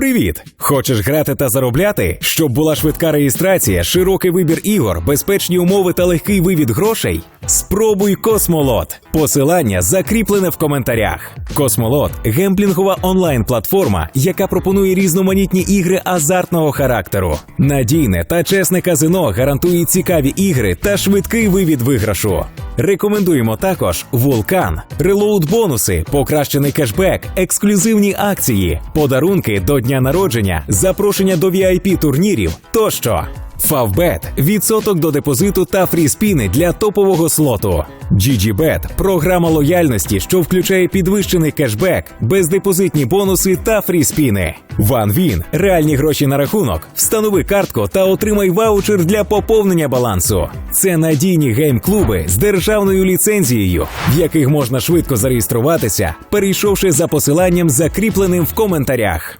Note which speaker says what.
Speaker 1: Привіт! Хочеш грати та заробляти? Щоб була швидка реєстрація, широкий вибір ігор, безпечні умови та легкий вивід грошей? Спробуй Космолот. Посилання закріплене в коментарях. Космолот гемблінгова онлайн-платформа, яка пропонує різноманітні ігри азартного характеру. Надійне та чесне казино гарантує цікаві ігри та швидкий вивід виграшу. Рекомендуємо також Вулкан, релоуд бонуси, покращений кешбек, ексклюзивні акції, подарунки до дня народження, запрошення до vip турнірів тощо. Фавбет відсоток до депозиту та фріспіни для топового слоту. GGBet – програма лояльності, що включає підвищений кешбек, бездепозитні бонуси та фріспіни. OneWin – реальні гроші на рахунок. Встанови картку та отримай ваучер для поповнення балансу. Це надійні гейм-клуби з державною ліцензією, в яких можна швидко зареєструватися, перейшовши за посиланням, закріпленим в коментарях.